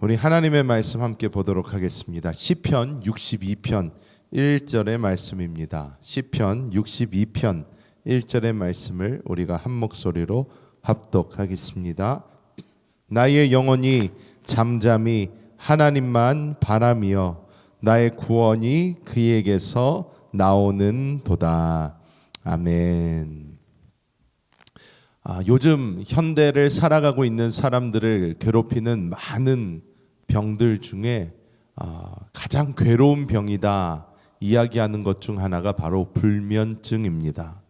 우리 하나님의 말씀 함께 보도록 하겠습니다. 시편 62편 1절의 말씀입니다. 시편 62편 1절의 말씀을 우리가 한 목소리로 합독하겠습니다. 나의 영혼이 잠잠히 하나님만 바라며 나의 구원이 그에게서 나오는 도다. 아멘. 아, 요즘 현대를 살아가고 있는 사람들을 괴롭히는 많은 병들 중에 아, 가장 괴로운 병이다 이야기하는 것 중 하나가 바로 불면증입니다.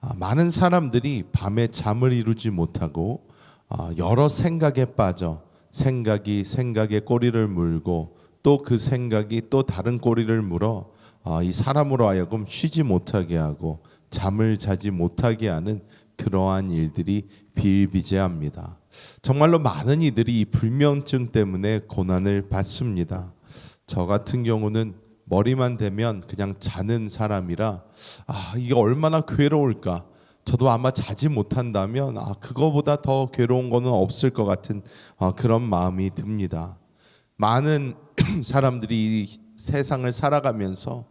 아, 많은 사람들이 밤에 잠을 이루지 못하고 아, 여러 생각에 빠져 생각이 생각에 꼬리를 물고 또 그 생각이 또 다른 꼬리를 물어 아, 이 사람으로 하여금 쉬지 못하게 하고 잠을 자지 못하게 하는 그러한 일들이 비일비재합니다. 정말로 많은 이들이 이 불면증 때문에 고난을 받습니다. 저 같은 경우는 머리만 대면 그냥 자는 사람이라 아 이게 얼마나 괴로울까. 저도 아마 자지 못한다면 아 그거보다 더 괴로운 거는 없을 것 같은 어, 그런 마음이 듭니다. 많은 사람들이 이 세상을 살아가면서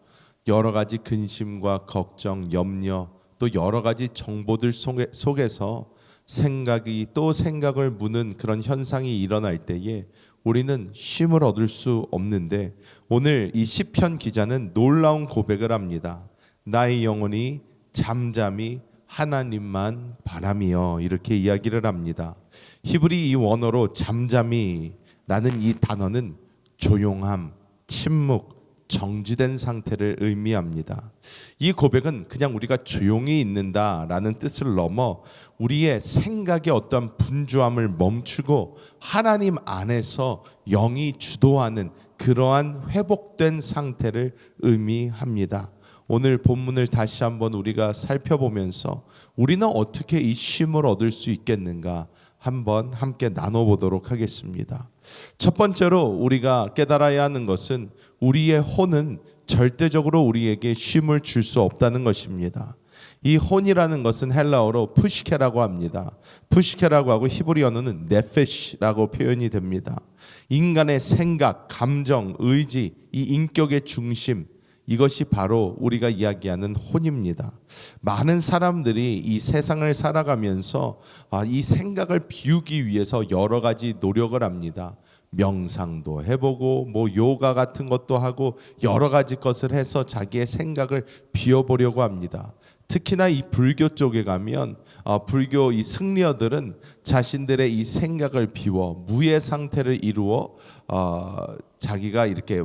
여러 가지 근심과 걱정, 염려 또 여러 가지 정보들 속에, 속에서 생각이 또 생각을 무는 그런 현상이 일어날 때에 우리는 쉼을 얻을 수 없는데 오늘 이 시편 기자는 놀라운 고백을 합니다. 나의 영혼이 잠잠히 하나님만 바라며 이렇게 이야기를 합니다. 히브리 이 원어로 잠잠히라는 이 단어는 조용함, 침묵, 정지된 상태를 의미합니다. 이 고백은 그냥 우리가 조용히 있는다라는 뜻을 넘어 우리의 생각의 어떤 분주함을 멈추고 하나님 안에서 영이 주도하는 그러한 회복된 상태를 의미합니다. 오늘 본문을 다시 한번 우리가 살펴보면서 우리는 어떻게 이 쉼을 얻을 수 있겠는가 한번 함께 나눠보도록 하겠습니다. 첫 번째로 우리가 깨달아야 하는 것은 우리의 혼은 절대적으로 우리에게 쉼을 줄 수 없다는 것입니다. 이 혼이라는 것은 헬라어로 푸시케라고 합니다. 푸시케라고 하고 히브리어는 네페시라고 표현이 됩니다. 인간의 생각, 감정, 의지, 이 인격의 중심 이것이 바로 우리가 이야기하는 혼입니다. 많은 사람들이 이 세상을 살아가면서 아, 이 생각을 비우기 위해서 여러 가지 노력을 합니다. 명상도 해보고 뭐 요가 같은 것도 하고 여러 가지 것을 해서 자기의 생각을 비워보려고 합니다. 특히나 이 불교 쪽에 가면 어, 불교 이 승려들은 자신들의 이 생각을 비워 무의 상태를 이루어 어, 자기가 이렇게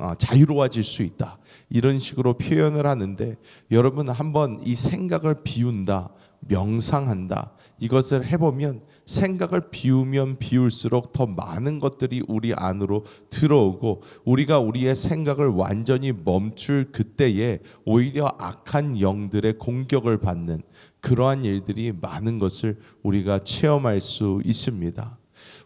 어, 자유로워질 수 있다 이런 식으로 표현을 하는데 여러분 한번 이 생각을 비운다 명상한다 이것을 해보면 생각을 비우면 비울수록 더 많은 것들이 우리 안으로 들어오고 우리가 우리의 생각을 완전히 멈출 그때에 오히려 악한 영들의 공격을 받는 그러한 일들이 많은 것을 우리가 체험할 수 있습니다.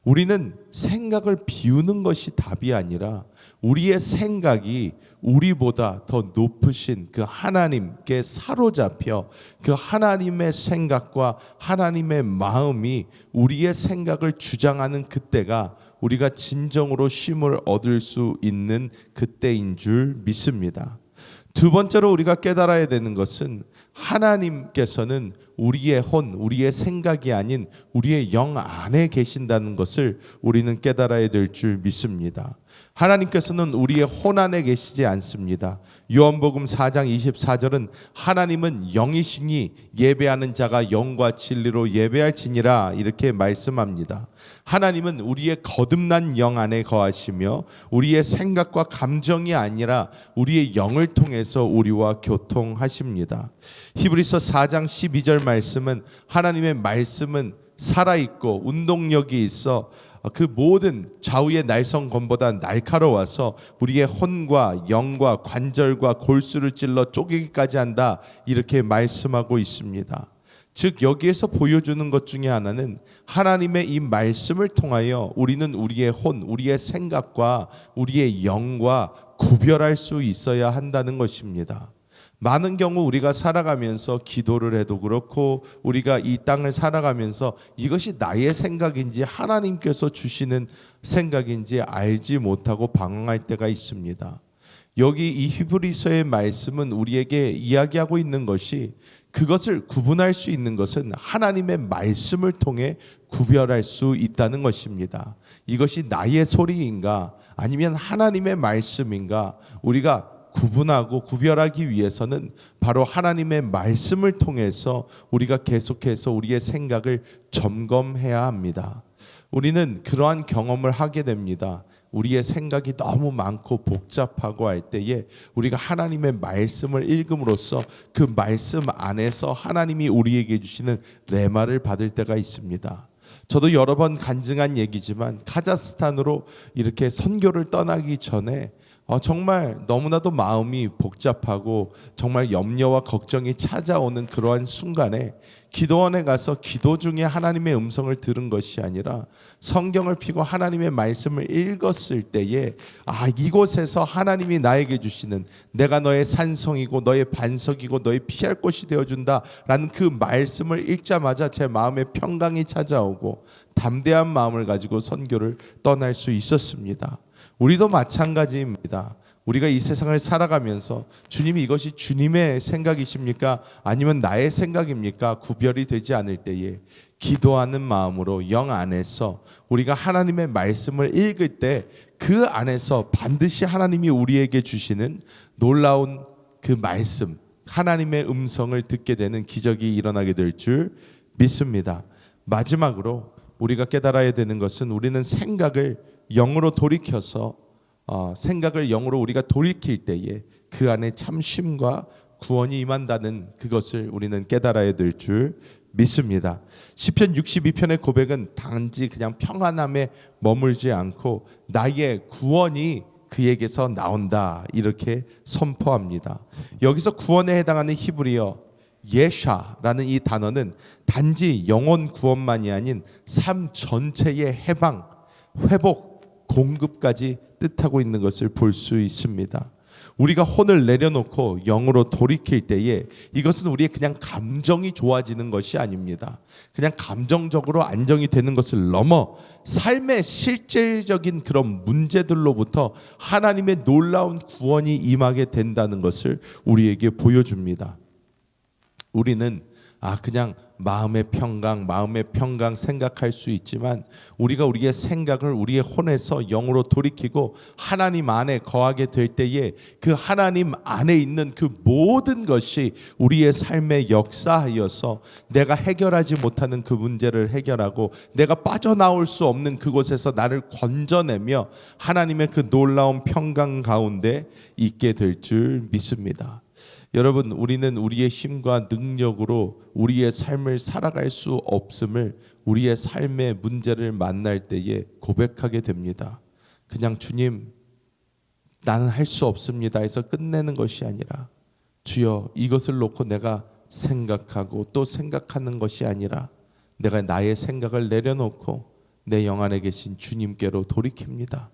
우리는 생각을 비우는 것이 답이 아니라 우리의 생각이 우리보다 더 높으신 그 하나님께 사로잡혀 그 하나님의 생각과 하나님의 마음이 우리의 생각을 주장하는 그때가 우리가 진정으로 쉼을 얻을 수 있는 그때인 줄 믿습니다. 두 번째로 우리가 깨달아야 되는 것은 하나님께서는 우리의 혼, 우리의 생각이 아닌 우리의 영 안에 계신다는 것을 우리는 깨달아야 될 줄 믿습니다. 하나님께서는 우리의 혼 안에 계시지 않습니다. 요한복음 4장 24절은 하나님은 영이시니 예배하는 자가 영과 진리로 예배할지니라 이렇게 말씀합니다. 하나님은 우리의 거듭난 영 안에 거하시며 우리의 생각과 감정이 아니라 우리의 영을 통해서 우리와 교통하십니다. 히브리서 4장 12절 말씀은 하나님의 말씀은 살아 있고 운동력이 있어 그 모든 좌우의 날성검보다 날카로워서 우리의 혼과 영과 관절과 골수를 찔러 쪼개기까지 한다 이렇게 말씀하고 있습니다. 즉 여기에서 보여주는 것 중에 하나는 하나님의 이 말씀을 통하여 우리는 우리의 혼, 우리의 생각과 우리의 영과 구별할 수 있어야 한다는 것입니다. 많은 경우 우리가 살아가면서 기도를 해도 그렇고 우리가 이 땅을 살아가면서 이것이 나의 생각인지 하나님께서 주시는 생각인지 알지 못하고 방황할 때가 있습니다. 여기 이 히브리서의 말씀은 우리에게 이야기하고 있는 것이 그것을 구분할 수 있는 것은 하나님의 말씀을 통해 구별할 수 있다는 것입니다. 이것이 나의 소리인가 아니면 하나님의 말씀인가 우리가 구분하고 구별하기 위해서는 바로 하나님의 말씀을 통해서 우리가 계속해서 우리의 생각을 점검해야 합니다. 우리는 그러한 경험을 하게 됩니다. 우리의 생각이 너무 많고 복잡하고 할 때에 우리가 하나님의 말씀을 읽음으로써 그 말씀 안에서 하나님이 우리에게 주시는 레마를 받을 때가 있습니다. 저도 여러 번 간증한 얘기지만 카자흐스탄으로 이렇게 선교를 떠나기 전에 어, 정말 너무나도 마음이 복잡하고 정말 염려와 걱정이 찾아오는 그러한 순간에 기도원에 가서 기도 중에 하나님의 음성을 들은 것이 아니라 성경을 피고 하나님의 말씀을 읽었을 때에 아 이곳에서 하나님이 나에게 주시는 내가 너의 산성이고 너의 반석이고 너의 피할 곳이 되어 준다라는 그 말씀을 읽자마자 제 마음에 평강이 찾아오고 담대한 마음을 가지고 선교를 떠날 수 있었습니다. 우리도 마찬가지입니다. 우리가 이 세상을 살아가면서 주님이 이것이 주님의 생각이십니까? 아니면 나의 생각입니까? 구별이 되지 않을 때에 기도하는 마음으로 영 안에서 우리가 하나님의 말씀을 읽을 때 그 안에서 반드시 하나님이 우리에게 주시는 놀라운 그 말씀, 하나님의 음성을 듣게 되는 기적이 일어나게 될 줄 믿습니다. 마지막으로 우리가 깨달아야 되는 것은 우리는 생각을 영으로 돌이켜서 어, 생각을 영으로 우리가 돌이킬 때에 그 안에 참심과 구원이 임한다는 그것을 우리는 깨달아야 될 줄 믿습니다. 시편 62편의 고백은 단지 그냥 평안함에 머물지 않고 나의 구원이 그에게서 나온다 이렇게 선포합니다. 여기서 구원에 해당하는 히브리어 예샤라는 이 단어는 단지 영혼 구원만이 아닌 삶 전체의 해방, 회복, 공급까지 뜻하고 있는 것을 볼 수 있습니다. 우리가 혼을 내려놓고 영으로 돌이킬 때에 이것은 우리의 그냥 감정이 좋아지는 것이 아닙니다. 그냥 감정적으로 안정이 되는 것을 넘어 삶의 실질적인 그런 문제들로부터 하나님의 놀라운 구원이 임하게 된다는 것을 우리에게 보여줍니다. 우리는 아 그냥 마음의 평강, 마음의 평강 생각할 수 있지만 우리가 우리의 생각을 우리의 혼에서 영으로 돌이키고 하나님 안에 거하게 될 때에 그 하나님 안에 있는 그 모든 것이 우리의 삶의 역사하여서 내가 해결하지 못하는 그 문제를 해결하고 내가 빠져나올 수 없는 그곳에서 나를 건져내며 하나님의 그 놀라운 평강 가운데 있게 될 줄 믿습니다. 여러분, 우리는 우리의 힘과 능력으로 우리의 삶을 살아갈 수 없음을 우리의 삶의 문제를 만날 때에 고백하게 됩니다. 그냥 주님, 나는 할 수 없습니다 해서 끝내는 것이 아니라 주여 이것을 놓고 내가 생각하고 또 생각하는 것이 아니라 내가 나의 생각을 내려놓고 내 영 안에 계신 주님께로 돌이킵니다.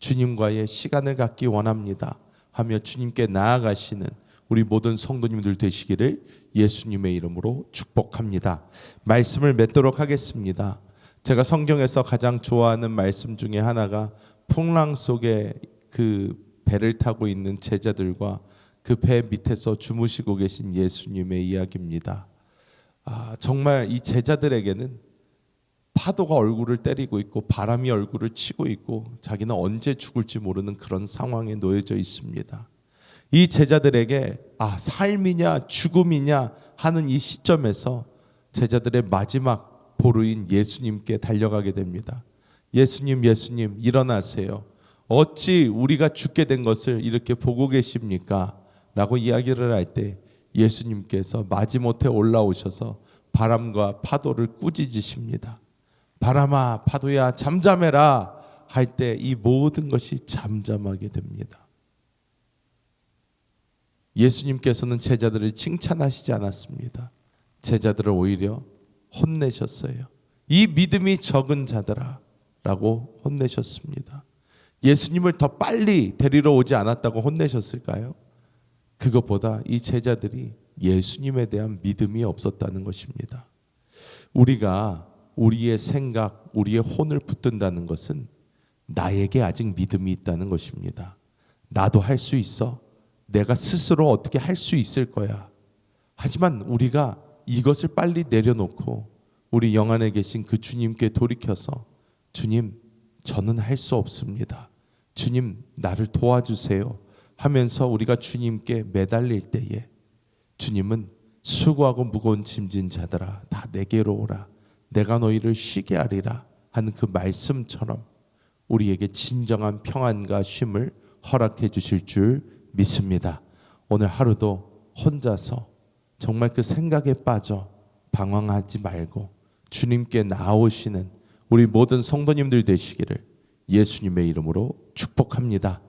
주님과의 시간을 갖기 원합니다. 하며 주님께 나아가시는 우리 모든 성도님들 되시기를 예수님의 이름으로 축복합니다. 말씀을 맺도록 하겠습니다. 제가 성경에서 가장 좋아하는 말씀 중에 하나가 풍랑 속에 그 배를 타고 있는 제자들과 그 배 밑에서 주무시고 계신 예수님의 이야기입니다. 아, 정말 이 제자들에게는 파도가 얼굴을 때리고 있고 바람이 얼굴을 치고 있고 자기는 언제 죽을지 모르는 그런 상황에 놓여져 있습니다. 이 제자들에게 아 삶이냐 죽음이냐 하는 이 시점에서 제자들의 마지막 보루인 예수님께 달려가게 됩니다. 예수님, 예수님 일어나세요. 어찌 우리가 죽게 된 것을 이렇게 보고 계십니까? 라고 이야기를 할 때 예수님께서 마지못해 올라오셔서 바람과 파도를 꾸짖으십니다. 바람아, 파도야, 잠잠해라 할 때 이 모든 것이 잠잠하게 됩니다. 예수님께서는 제자들을 칭찬하시지 않았습니다. 제자들을 오히려 혼내셨어요. 이 믿음이 적은 자들아 라고 혼내셨습니다. 예수님을 더 빨리 데리러 오지 않았다고 혼내셨을까요? 그것보다 이 제자들이 예수님에 대한 믿음이 없었다는 것입니다. 우리가 우리의 생각, 우리의 혼을 붙든다는 것은 나에게 아직 믿음이 있다는 것입니다. 나도 할 수 있어. 내가 스스로 어떻게 할 수 있을 거야. 하지만 우리가 이것을 빨리 내려놓고 우리 영안에 계신 그 주님께 돌이켜서 주님, 저는 할 수 없습니다. 주님, 나를 도와주세요. 하면서 우리가 주님께 매달릴 때에 주님은 수고하고 무거운 짐진 자들아 다 내게로 오라. 내가 너희를 쉬게 하리라 하는 그 말씀처럼 우리에게 진정한 평안과 쉼을 허락해 주실 줄 믿습니다. 오늘 하루도 혼자서 정말 그 생각에 빠져 방황하지 말고 주님께 나오시는 우리 모든 성도님들 되시기를 예수님의 이름으로 축복합니다.